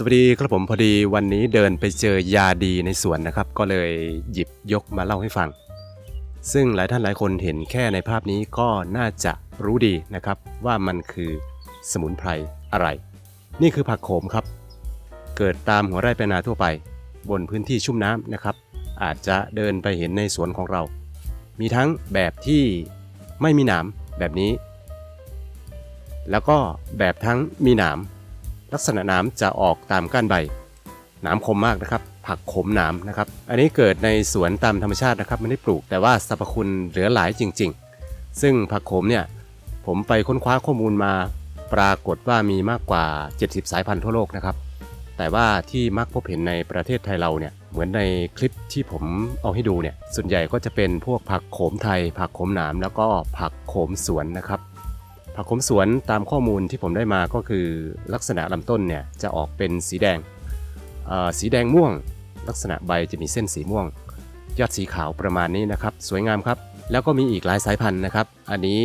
สวัสดีครับผมพอดีวันนี้เดินไปเจอยาดีในสวนนะครับ ก็เลยหยิบยกมาเล่าให้ฟัง ซึ่งหลายท่านหลายคนเห็นแค่ในภาพนี้ก็น่าจะรู้ดีนะครับ ว่ามันคือสมุนไพรอะไร นี่คือผักโขมครับ เกิดตามหัวไร่ปลานาทั่วไป บนพื้นที่ชุ่มน้ำนะครับ อาจจะเดินไปเห็นในสวนของเรา มีทั้งแบบที่ไม่มีหนามแบบนี้ แล้วก็แบบทั้งมีหนาม ลักษณะหนาจะออกตามก้านใบหนามคมมากนะครับ ผักขมหนามนะครับ อันนี้เกิดในสวนตามธรรมชาตินะครับไม่ได้ปลูกแต่ว่าสรรพคุณเหลือหลายจริง ๆ ซึ่งผักขมเนี่ยผมไปค้นคว้าข้อมูลมา ปรากฏว่ามีมากกว่า 70 สายพันธุ์ทั่วโลกนะครับ แต่ว่าที่มักพบเห็นในประเทศไทยเราเนี่ยเหมือนในคลิปที่ผมเอาให้ดูเนี่ยส่วนใหญ่ก็จะเป็นพวกผักโขมไทย ผักโขมหนามแล้วก็ผักโขมสวนนะครับ ผักโขมสวนตามข้อมูลที่ผมได้มาก็คือลักษณะลำต้นเนี่ยจะออกเป็นสีแดง สีแดงม่วง ลักษณะใบจะมีเส้นสีม่วง ยอดสีขาวประมาณนี้นะครับ สวยงามครับ แล้วก็มีอีกหลายสายพันธุ์นะครับ อันนี้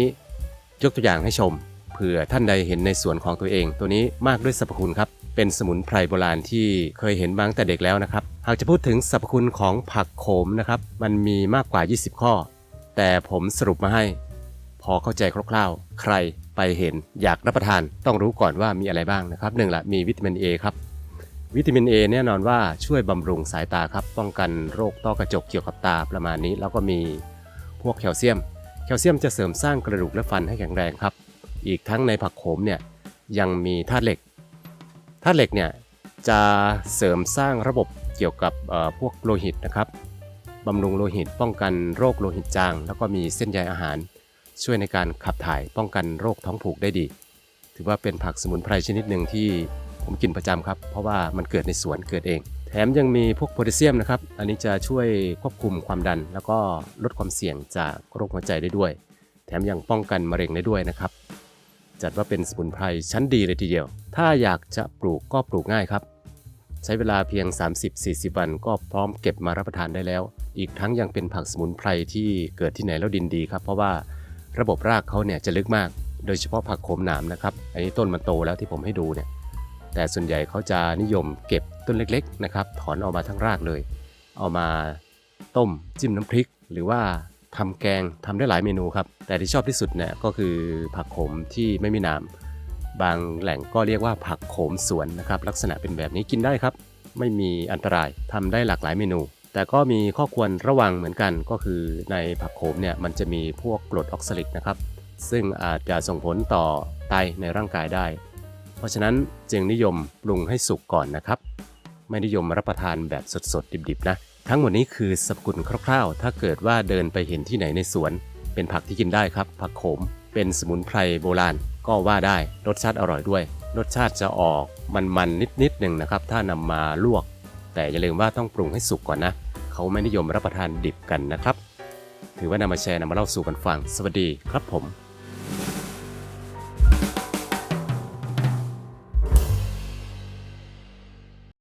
ยกตัวอย่างให้ชมเผื่อท่านใดเห็นในสวนของตัวเอง ตัวนี้มากด้วยสรรพคุณครับ เป็นสมุนไพรโบราณที่เคยเห็นมาตั้งแต่เด็กแล้วนะครับ หากจะพูดถึงสรรพคุณของผักโขมนะครับ มันมีมากกว่า 20 ข้อ แต่ผมสรุปมาให้ พอเข้าใจคร่าวๆ ใคร ไปเห็นอยากรับประทานต้องรู้ก่อนว่ามีอะไรบ้างนะครับหนึ่งละมีวิตามิน A ครับวิตามิน A แน่นอนว่าช่วยบำรุงสายตาครับป้องกันโรคต้อกระจกเกี่ยวกับตาประมาณนี้ แล้วก็มีพวกแคลเซียม แคลเซียมจะเสริมสร้างกระดูกและฟันให้แข็งแรงครับ อีกทั้งในผักโขมเนี่ยยังมีธาตุเหล็กธาตุเหล็กเนี่ยจะเสริมสร้างระบบเกี่ยวกับพวกโลหิตนะครับบำรุงโลหิตป้องกันโรคโลหิตจาง แล้วก็มีเส้นใยอาหาร ช่วยในการขับถ่ายป้องกันโรคท้องผูกได้ดี ถือว่าเป็นผักสมุนไพรชนิดหนึ่งที่ผมกินประจำครับ เพราะว่ามันเกิดในสวนเกิดเอง แถมยังมีพวกโพแทสเซียมนะครับ อันนี้จะช่วยควบคุมความดัน แล้วก็ลดความเสี่ยงจากโรคหัวใจได้ด้วย แถมยังป้องกันมะเร็งได้ด้วยนะครับ จัดว่าเป็นสมุนไพรชั้นดีเลยทีเดียว ถ้าอยากจะปลูกก็ปลูกง่ายครับ ใช้เวลาเพียง 30-40 วันก็พร้อมเก็บมารับประทานได้แล้ว อีกทั้งยังเป็นผักสมุนไพรที่เกิดที่ไหนแล้วดินดีครับ เพราะว่า ระบบรากเขาเนี่ยจะลึกมาก โดยเฉพาะผักโขมหนามนะครับ อันนี้ต้นมันโตแล้วที่ผมให้ดูเนี่ย แต่ส่วนใหญ่เขาจะนิยมเก็บต้นเล็กๆนะครับ ถอนออกมาทั้งรากเลย เอามาต้มจิ้มน้ำพริก หรือว่าทำแกงทำได้หลายเมนูครับ แต่ที่ชอบที่สุดเนี่ยก็คือผักโขมที่ไม่มีหนาม บางแหล่งก็เรียกว่าผักโขมสวนนะครับ ลักษณะเป็นแบบนี้กินได้ครับ ไม่มีอันตรายทำได้หลากหลายเมนู แต่ก็มีข้อควรระวังเหมือนกันก็คือในผักโขมเนี่ยมันจะมีพวกกรดออกซาลิกนะครับ ซึ่งอาจจะส่งผลต่อไตในร่างกายได้ เพราะฉะนั้นจึงนิยมปรุงให้สุกก่อนนะครับ ไม่นิยมรับประทานแบบสดๆดิบๆนะ ทั้งหมดนี้คือสรรพคุณคร่าวๆ ถ้าเกิดว่าเดินไปเห็นที่ไหนในสวน เป็นผักที่กินได้ครับ ผักโขม เป็นสมุนไพรโบราณ ก็ว่าได้รสชาติอร่อยด้วย รสชาติจะออกมันๆนิดๆหนึ่งนะครับ ถ้านำมาลวก แต่อย่าลืมว่าต้องปรุงให้สุกก่อนนะ เขาไม่นิยมรับประทานดิบกันนะครับ ถือว่านำมาแชร์นำมาเล่าสู่กันฟัง สวัสดีครับผม